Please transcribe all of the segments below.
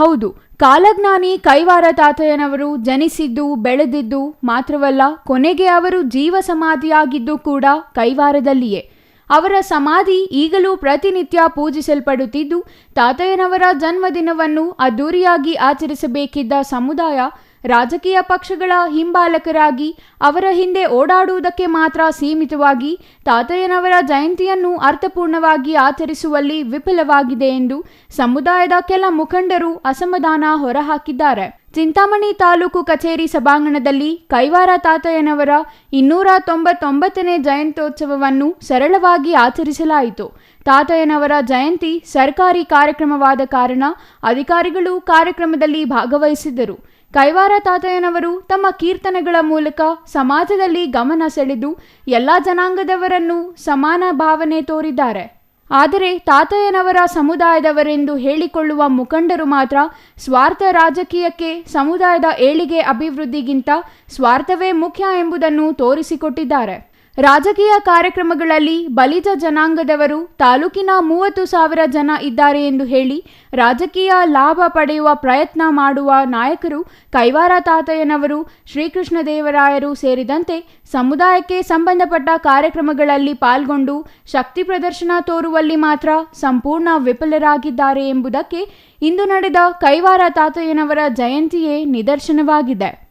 ಹೌದು, ಕಾಲಜ್ಞಾನಿ ಕೈವಾರ ತಾತಯ್ಯನವರು ಜನಿಸಿದ್ದು, ಬೆಳೆದಿದ್ದು ಮಾತ್ರವಲ್ಲ, ಕೊನೆಗೆ ಅವರು ಜೀವ ಸಮಾಧಿಯಾಗಿದ್ದು ಕೂಡ ಕೈವಾರದಲ್ಲಿಯೇ. ಅವರ ಸಮಾಧಿ ಈಗಲೂ ಪ್ರತಿನಿತ್ಯ ಪೂಜಿಸಲ್ಪಡುತ್ತಿದ್ದು, ತಾತಯ್ಯನವರ ಜನ್ಮದಿನವನ್ನು ಅದ್ದೂರಿಯಾಗಿ ಆಚರಿಸಬೇಕಿದ್ದ ಸಮುದಾಯ ರಾಜಕೀಯ ಪಕ್ಷಗಳ ಹಿಂಬಾಲಕರಾಗಿ, ಅವರ ಹಿಂದೆ ಓಡಾಡುವುದಕ್ಕೆ ಮಾತ್ರ ಸೀಮಿತವಾಗಿ, ತಾತಯ್ಯನವರ ಜಯಂತಿಯನ್ನು ಅರ್ಥಪೂರ್ಣವಾಗಿ ಆಚರಿಸುವಲ್ಲಿ ವಿಫಲವಾಗಿದೆ ಎಂದು ಸಮುದಾಯದ ಕೆಲ ಮುಖಂಡರು ಅಸಮಾಧಾನ ಹೊರಹಾಕಿದ್ದಾರೆ. ಚಿಂತಾಮಣಿ ತಾಲೂಕು ಕಚೇರಿ ಸಭಾಂಗಣದಲ್ಲಿ ಕೈವಾರ ತಾತಯ್ಯನವರ ಇನ್ನೂರ ತೊಂಬತ್ತೊಂಬತ್ತನೇ ಜಯಂತ್ಯೋತ್ಸವವನ್ನು ಸರಳವಾಗಿ ಆಚರಿಸಲಾಯಿತು. ತಾತಯ್ಯನವರ ಜಯಂತಿ ಸರ್ಕಾರಿ ಕಾರ್ಯಕ್ರಮವಾದ ಕಾರಣ ಅಧಿಕಾರಿಗಳು ಕಾರ್ಯಕ್ರಮದಲ್ಲಿ ಭಾಗವಹಿಸಿದ್ದರು. ಕೈವಾರ ತಾತಯ್ಯನವರು ತಮ್ಮ ಕೀರ್ತನೆಗಳ ಮೂಲಕ ಸಮಾಜದಲ್ಲಿ ಗಮನ ಸೆಳೆದು ಎಲ್ಲ ಜನಾಂಗದವರನ್ನು ಸಮಾನ ಭಾವನೆ ತೋರಿದ್ದಾರೆ. ಆದರೆ ತಾತಯ್ಯನವರ ಸಮುದಾಯದವರೆಂದು ಹೇಳಿಕೊಳ್ಳುವ ಮುಖಂಡರು ಮಾತ್ರ ಸ್ವಾರ್ಥ ರಾಜಕೀಯಕ್ಕೆ, ಸಮುದಾಯದ ಏಳಿಗೆ ಅಭಿವೃದ್ಧಿಗಿಂತ ಸ್ವಾರ್ಥವೇ ಮುಖ್ಯ ಎಂಬುದನ್ನು ತೋರಿಸಿಕೊಟ್ಟಿದ್ದಾರೆ. ರಾಜಕೀಯ ಕಾರ್ಯಕ್ರಮಗಳಲ್ಲಿ ಬಲಿಜ ಜನಾಂಗದವರು ತಾಲೂಕಿನ ಮೂವತ್ತು ಸಾವಿರ ಜನ ಇದ್ದಾರೆ ಎಂದು ಹೇಳಿ ರಾಜಕೀಯ ಲಾಭ ಪಡೆಯುವ ಪ್ರಯತ್ನ ಮಾಡುವ ನಾಯಕರು ಕೈವಾರ ತಾತಯ್ಯನವರು, ಶ್ರೀಕೃಷ್ಣದೇವರಾಯರು ಸೇರಿದಂತೆ ಸಮುದಾಯಕ್ಕೆ ಸಂಬಂಧಪಟ್ಟ ಕಾರ್ಯಕ್ರಮಗಳಲ್ಲಿ ಪಾಲ್ಗೊಂಡು ಶಕ್ತಿ ಪ್ರದರ್ಶನ ತೋರುವಲ್ಲಿ ಮಾತ್ರ ಸಂಪೂರ್ಣ ವಿಫಲರಾಗಿದ್ದಾರೆ ಎಂಬುದಕ್ಕೆ ಇಂದು ನಡೆದ ಕೈವಾರ ತಾತಯ್ಯನವರ ಜಯಂತಿಯೇ ನಿದರ್ಶನವಾಗಿದೆ.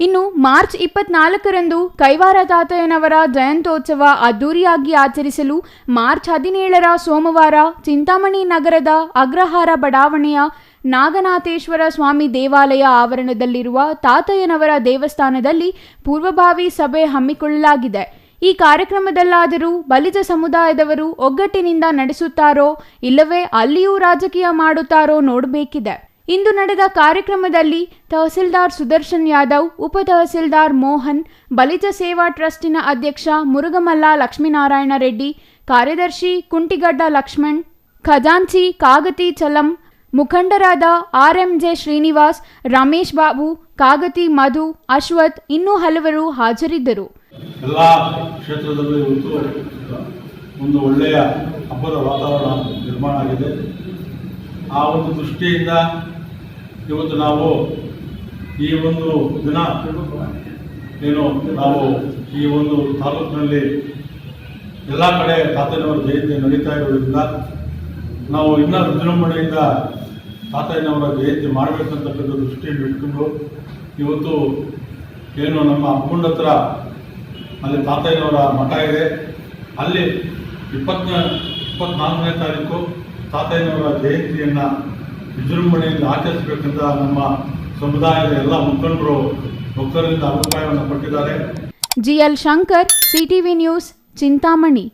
ಇನ್ನು ಮಾರ್ಚ್ ಇಪ್ಪತ್ನಾಲ್ಕರಂದು ಕೈವಾರ ತಾತಯ್ಯನವರ ಜಯಂತ್ಯೋತ್ಸವ ಅದ್ದೂರಿಯಾಗಿ ಆಚರಿಸಲು ಮಾರ್ಚ್ ಹದಿನೇಳರ ಸೋಮವಾರ ಚಿಂತಾಮಣಿ ನಗರದ ಅಗ್ರಹಾರ ಬಡಾವಣೆಯ ನಾಗನಾಥೇಶ್ವರ ಸ್ವಾಮಿ ದೇವಾಲಯ ಆವರಣದಲ್ಲಿರುವ ತಾತಯ್ಯನವರ ದೇವಸ್ಥಾನದಲ್ಲಿ ಪೂರ್ವಭಾವಿ ಸಭೆ ಹಮ್ಮಿಕೊಳ್ಳಲಾಗಿದೆ. ಈ ಕಾರ್ಯಕ್ರಮದಲ್ಲಾದರೂ ಬಲಿಜ ಸಮುದಾಯದವರು ಒಗ್ಗಟ್ಟಿನಿಂದ ನಡೆಸುತ್ತಾರೋ ಇಲ್ಲವೇ ಅಲ್ಲಿಯೂ ರಾಜಕೀಯ ಮಾಡುತ್ತಾರೋ ನೋಡಬೇಕಿದೆ. ಇಂದು ನಡೆದ ಕಾರ್ಯಕ್ರಮದಲ್ಲಿ ತಹಸೀಲ್ದಾರ್ ಸುದರ್ಶನ್ ಯಾದವ್, ಉಪ ತಹಸೀಲ್ದಾರ್ ಮೋಹನ್, ಬಲಿಜ ಸೇವಾ ಟ್ರಸ್ಟಿನ ಅಧ್ಯಕ್ಷ ಮುರುಗಮಲ್ಲ ಲಕ್ಷ್ಮೀನಾರಾಯಣ ರೆಡ್ಡಿ, ಕಾರ್ಯದರ್ಶಿ ಕುಂಟಿಗಡ್ಡ ಲಕ್ಷ್ಮಣ್, ಖಜಾಂಚಿ ಕಾಗತಿ ಚಲಂ, ಮುಖಂಡರಾದ R M J Srinivas, Ramesh Babu, Kagati Madhu, Ashwath ಇನ್ನೂ ಹಲವರು ಹಾಜರಿದ್ದರು. ಎಲ್ಲ ಒಂದು ಒಳ್ಳೆಯ ಹಬ್ಬದ ವಾತಾವರಣ ನಿರ್ಮಾಣ ಆಗಿದೆ. ಆ ಒಂದು ದೃಷ್ಟಿಯಿಂದ ಇವತ್ತು ನಾವು ಈ ಒಂದು ದಿನ ಏನು ನಾವು ಈ ಒಂದು ತಾಲೂಕಿನಲ್ಲಿ ಎಲ್ಲ ಕಡೆ ತಾತಯ್ಯನವರ ಜಯಂತಿ ನಡೀತಾ ಇರೋದ್ರಿಂದ ನಾವು ಇನ್ನೂ ವಿಜೃಂಭಣೆಯಿಂದ ತಾತಯ್ಯನವರ ಜಯಂತಿ ಮಾಡಬೇಕಂತಕ್ಕಂಥ ದೃಷ್ಟಿಯನ್ನು ಇಟ್ಕೊಂಡು ಇವತ್ತು ಏನು ನಮ್ಮ ಅಮ್ಮನ ಹತ್ರ ಅಲ್ಲಿ ತಾತಯ್ಯನವರ ಮಠ ಇದೆ. ಅಲ್ಲಿ ಇಪ್ಪತ್ತನೇ, ಇಪ್ಪತ್ತ್ನಾಲ್ಕನೇ ತಾರೀಕು ತಾತಯ್ಯನವರ ಜಯಂತಿಯನ್ನು ವಿಜೃಂಭಣೆಯಿಂದ ಆಚರಿಸಬೇಕಂತ ನಮ್ಮ ಸಮುದಾಯದ ಎಲ್ಲ ಮುಖಂಡರು ಒಕ್ಕರಿಂದ ಅಭಿಪ್ರಾಯವನ್ನು ಕೊಟ್ಟಿದ್ದಾರೆ GL Shankar CTV news Chintamani.